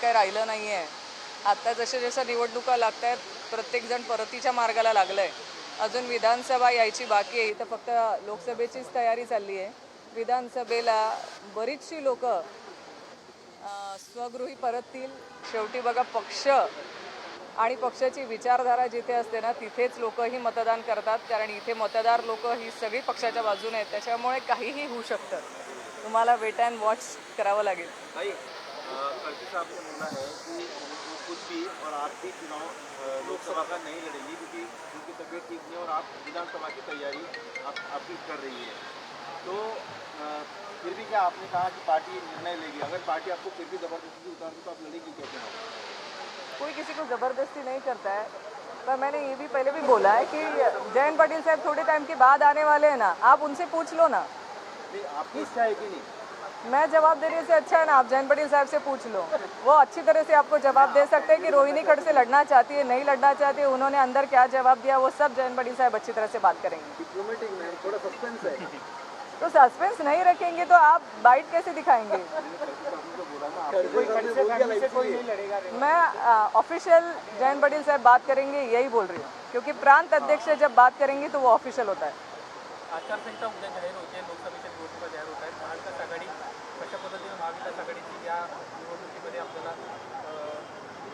काही राहिलं नाही आहे आत्ता जशा जशा निवडणुका लागत आहेत प्रत्येकजण परतीच्या मार्गाला लागलं आहे अजून विधानसभा यायची बाकी आहे. इथं फक्त लोकसभेचीच तयारी चालली आहे विधानसभेला बरीचशी लोक स्वगृही परततील. शेवटी बघा पक्ष आणि पक्षाची विचारधारा जिथे असते ना तिथेच लोकही मतदान करतात. कारण इथे मतदार लोक ही सगळी पक्षाच्या बाजूने आहेत. त्याच्यामुळे काहीही होऊ शकतं. तुम्हाला वेट अँड वॉच करावं लागेल. साहब ने बोला है कि वो खुद भी और आप भी चुनाव लोकसभा का नहीं लड़ेंगी क्योंकि उनकी तबीयत ठीक नहीं है और आप विधानसभा की तैयारी आप आपकी कर रही है। तो फिर भी क्या आपने कहा कि पार्टी निर्णय लेगी? अगर पार्टी आपको फिर भी ज़बरदस्ती से उतारती तो आप लड़ेगी क्या चुनाव? कोई किसी को ज़बरदस्ती नहीं करता है। पर मैंने ये भी पहले भी बोला है कि जयंत पाटिल साहब थोड़े टाइम के बाद आने वाले हैं ना। आप उनसे पूछ लो ना। आपकी इच्छा है कि नहीं? मैं जवाब देने से अच्छा है ना? आप जैन पटेल साहब से पूछ लो। वो अच्छी तरह से आपको जवाब दे सकते हैं कि रोहिणी खड़ से लड़ना चाहती है नहीं लड़ना चाहती है उन्होंने अंदर क्या जवाब दिया वो सब जैन पटेल साहब अच्छी तरह से बात करेंगे। थोड़ा सस्पेंस है। तो सस्पेंस नहीं रखेंगे तो आप बाइट कैसे दिखाएँगे? मैं ऑफिशियल जैन पटेल साहब बात करेंगे यही बोल रही हूँ। क्योंकि प्रांत अध्यक्ष जब बात करेंगे तो वो ऑफिशियल होता है। आचारसंहिता उद्या जाहीर होते लोकसभेच्या निवडणुका जाहीर होत आहेत. महाविकास आघाडी कशा पद्धतीने महाविकास आघाडीची या निवडणुकीमध्ये आपल्याला अं,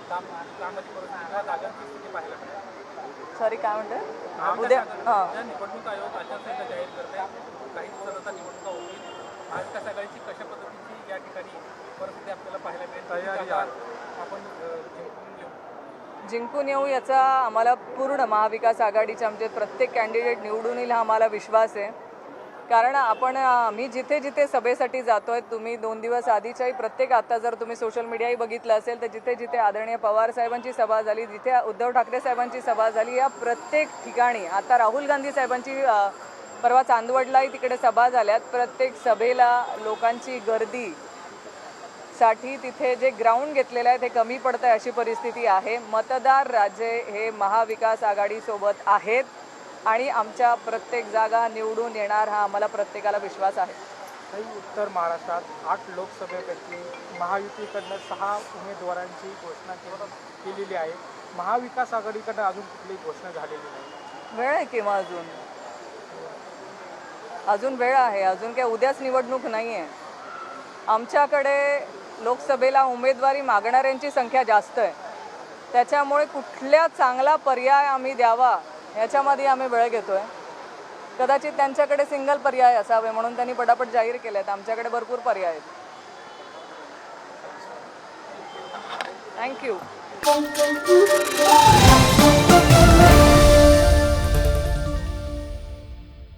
काम कामाची परिस्थिती किंवा जागांची स्थिती पाहायला मिळेल? सॉरी काय म्हणते महाविकास उद्या निवडणूक आयोग आचारसंहिता जाहीर करते. काही दिवसात निवडणुका होतील महाविकास आघाडीची कशा पद्धतीची या ठिकाणी परिस्थिती आपल्याला पाहायला मिळेल किती जागा आपण अं, जिंकून घेऊ जिंकून येऊ याचा आम्हाला पूर्ण महाविकास आघाडीचे म्हणजे आमचे प्रत्येक कॅन्डिडेट निवडून येईल हा आम्हाला विश्वास आहे. कारण आपण मी जिथे जिथे सभेसाठी जातो आहे तुम्ही दोन दिवस आधीच्याही प्रत्येक आता जर तुम्ही सोशल मीडियाही बघितलं असेल तर जिथे जिथे आदरणीय पवार साहेबांची सभा झाली जिथे उद्धव ठाकरे साहेबांची सभा झाली या प्रत्येक ठिकाणी आता राहुल गांधी साहेबांची परवा चांदवडलाही तिकडे सभा झाल्यात. प्रत्येक सभेला लोकांची गर्दी साठी तिथे जे ग्राउंड घेतलेलं आहे ते कमी पडतं आहे अशी परिस्थिती आहे. मतदार राजे हे महाविकास आघाडीसोबत आहेत आणि आमच्या प्रत्येक जागा निवडून येणार हा आम्हाला प्रत्येकाला विश्वास आहे. काही उत्तर महाराष्ट्रात आठ लोकसभेपैकी महायुतीकडनं सहा उमेदवारांची घोषणा केली केलेली आहे. महाविकास आघाडीकडनं अजून कुठलीही घोषणा झालेली नाही. वेळ आहे किंवा अजून? अजून वेळ आहे. अजून काय उद्याच निवडणूक नाही आहे आमच्याकडे लोकसभेला उमेदवारी मागणाऱ्यांची संख्या जास्त आहे. त्याच्यामुळे कुठल्या चांगला पर्याय आम्ही द्यावा याच्यामध्ये आम्ही वेळ घेतो आहे कदाचित त्यांच्याकडे सिंगल पर्याय असावे म्हणून त्यांनी पटापट जाहीर केले आहेत आमच्याकडे भरपूर पर्याय आहेत. थँक्यू